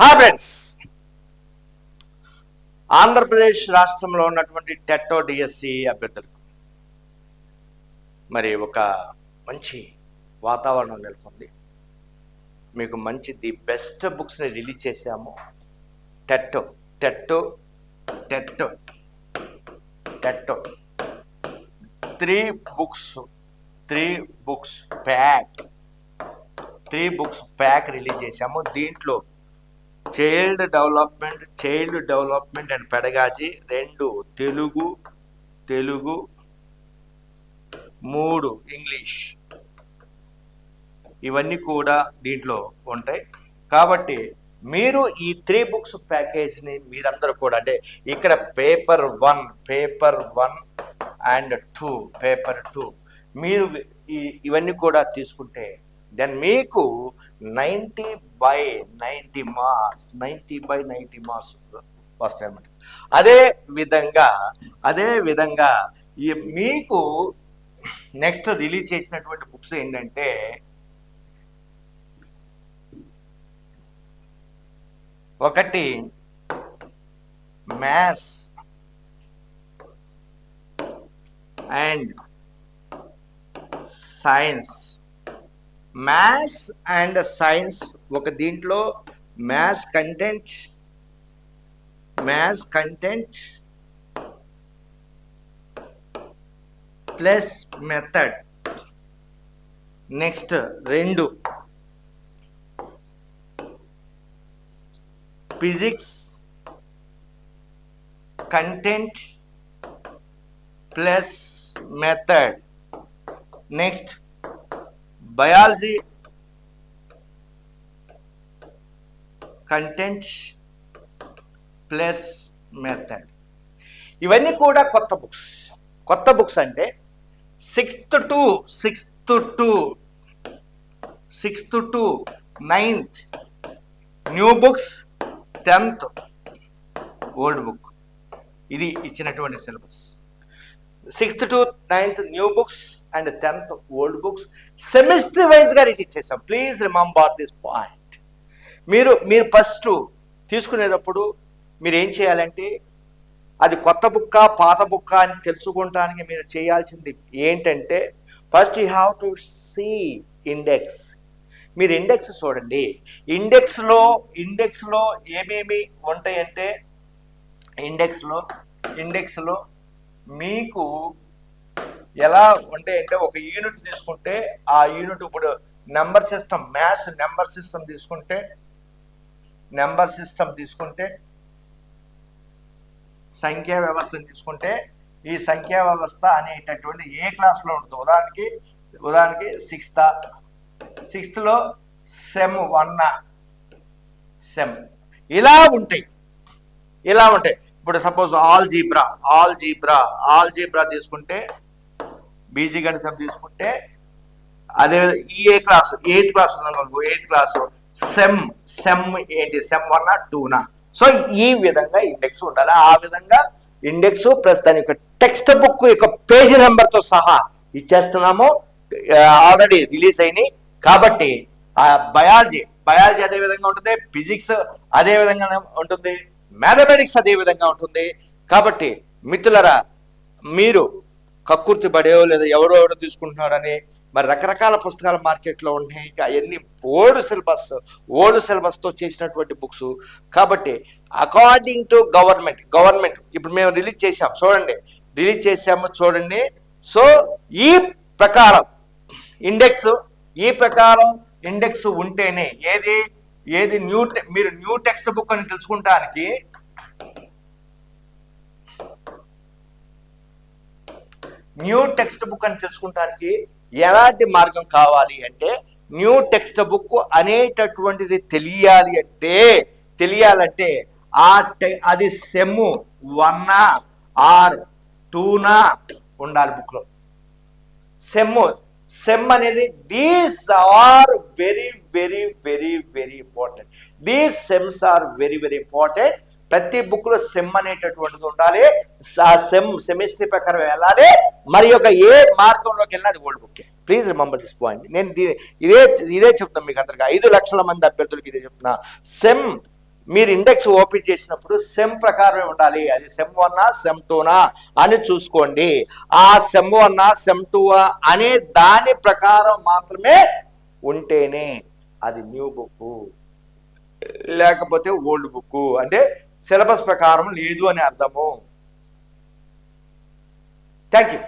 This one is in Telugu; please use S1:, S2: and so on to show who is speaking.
S1: హా ఫ్రెండ్స్ ఆంధ్రప్రదేశ్ రాష్ట్రంలో ఉన్నటువంటి టెట్టో డిఎస్సి అభ్యర్థులకు మరి ఒక మంచి వాతావరణం నెలకొంది. మీకు మంచి ది బెస్ట్ బుక్స్ని రిలీజ్ చేశాము. టెట్టో టెట్టో టెట్టో టెట్టో. Three books three books pack. Three books pack release చేశాము. దీంట్లో child development child development and pedagogy రెండు తెలుగు తెలుగు మూడు ఇంగ్లీష్. ఇవన్నీ కూడా దీంట్లో ఉంటాయి. కాబట్టి మీరు ఈ త్రీ బుక్స్ ప్యాకేజ్ని మీరందరూ కూడా అంటే ఇక్కడ paper one paper one and two paper two. మీరు ఇవన్నీ కూడా తీసుకుంటే దెన్ మీకు ninety by ninety marks ninety by ninety marks వస్తాయి అన్నమాట. అదే విధంగా అదే విధంగా ఈ మీకు నెక్స్ట్ రిలీజ్ చేసినటువంటి బుక్స్ ఏంటంటే ఒకటి maths and science. Maths and science ఒక దీంట్లో maths content maths content plus method. Next రెండు. Physics content plus method. Next biology content plus method ఇవన్నీ కూడా కొత్త బుక్స్ కొత్త బుక్స్ అంటే sixth to sixth to sixth to ninth new books tenth old book ఇది ఇచ్చినటువంటి syllabus sixth to ninth new books and tenth old books semester వైజ్గా రీడ్ ఇచ్చేసాం ప్లీజ్ రిమెంబర్ దిస్ పాయింట్ మీరు మీరు ఫస్ట్ తీసుకునేటప్పుడు మీరు ఏం చేయాలంటే అది కొత్త బుక్క పాత బుక్క అని తెలుసుకుంటానికి మీరు చేయాల్సింది ఏంటంటే first you have to see index మీరు ఇండెక్స్ చూడండి. ఇండెక్స్లో ఇండెక్స్లో ఏమేమి ఉంటాయంటే ఇండెక్స్లో ఇండెక్స్లో మీకు ఎలా ఉంటాయంటే ఒక యూనిట్ తీసుకుంటే ఆ యూనిట్ ఇప్పుడు number system maths number system తీసుకుంటే నెంబర్ సిస్టమ్ తీసుకుంటే సంఖ్యా వ్యవస్థను తీసుకుంటే ఈ సంఖ్యా వ్యవస్థ అనేటటువంటి ఏ క్లాస్లో ఉంటుంది ఉదాహరణకి ఉదాహరణకి సిక్స్త్ సిక్స్త్లో సెమ్ వన్ సెమ్ ఇలా ఉంటాయి. ఇలా ఉంటాయి. ఇప్పుడు suppose algebra algebra algebra తీసుకుంటే బీజీ గణితం తీసుకుంటే అదే ఈ ఏ క్లాస్ ఎయిత్ క్లాస్ ఉందనుకో ఎయిత్ క్లాస్ సెమ్ సెమ్ ఏంటి సెమ్ వన్ టూనా సో ఈ విధంగా ఇండెక్స్ ఉండాలి. ఆ విధంగా ఇండెక్స్ ప్లస్ దాని యొక్క టెక్స్ట్ బుక్ యొక్క పేజీ నెంబర్తో సహా ఇచ్చేస్తున్నాము. ఆల్రెడీ రిలీజ్ అయినాయి. కాబట్టి ఆ బయాలజీ బయాలజీ అదే విధంగా ఉంటుంది ఫిజిక్స్ అదే విధంగా ఉంటుంది మ్యాథమెటిక్స్ అదే విధంగా ఉంటుంది. కాబట్టి మిత్రులరా మీరు కక్కుర్తి పడేవో లేదా ఎవడో ఎవడో తీసుకుంటున్నాడని మరి రకరకాల పుస్తకాలు మార్కెట్లో ఉన్నాయి. ఇంకా అవన్నీ ఓల్డ్ సిలబస్ ఓల్డ్ సిలబస్తో చేసినటువంటి బుక్స్. కాబట్టి అకార్డింగ్ టు గవర్నమెంట్ గవర్నమెంట్ ఇప్పుడు మేము రిలీజ్ చేసాం చూడండి రిలీజ్ చేసాము చూడండి. సో ఈ ప్రకారం ఇండెక్స్ ఈ ప్రకారం ఇండెక్స్ ఉంటేనే ఏది ఏది న్యూ మీరు న్యూ టెక్స్ట్ బుక్ అని తెలుసుకుంటానికి న్యూ టెక్స్ట్ బుక్ అని తెలుసుకుంటానికి ఎలాంటి మార్గం కావాలి అంటే న్యూ టెక్స్ట్ బుక్ అనేటటువంటిది తెలియాలి అంటే తెలియాలంటే ఆ అది సెమ్ వన్నా ఆర్ టూనా ఉండాలి బుక్లో. సెమ్ సెమ్ అనేది these are very very very very important these sems are very very important ప్రతి బుక్లో సెమ్ అనేటటువంటిది ఉండాలి. ఆ సెమ్ సెమిస్ట్రీ ప్రకారం వెళ్ళాలి. మరి యొక్క ఏ మార్గంలోకి వెళ్ళినా అది old book please remember this point నేను ఇదే ఇదే చెప్తాను మీకు అందరికి. ఐదు లక్షల మంది అభ్యర్థులకి ఇదే చెప్తున్నా. సెమ్ మీరు ఇండెక్స్ ఓపెన్ చేసినప్పుడు సెమ్ ప్రకారమే ఉండాలి. అది సెమ్ వన్నా సెమ్ టూనా అని చూసుకోండి. ఆ సెమ్ వన్నా సెమ్ టూవా అనే దాని ప్రకారం మాత్రమే ఉంటేనే అది న్యూ బుక్ లేకపోతే ఓల్డ్ బుక్ అంటే సిలబస్ ప్రకారం లేదు అని అర్థము. Thank you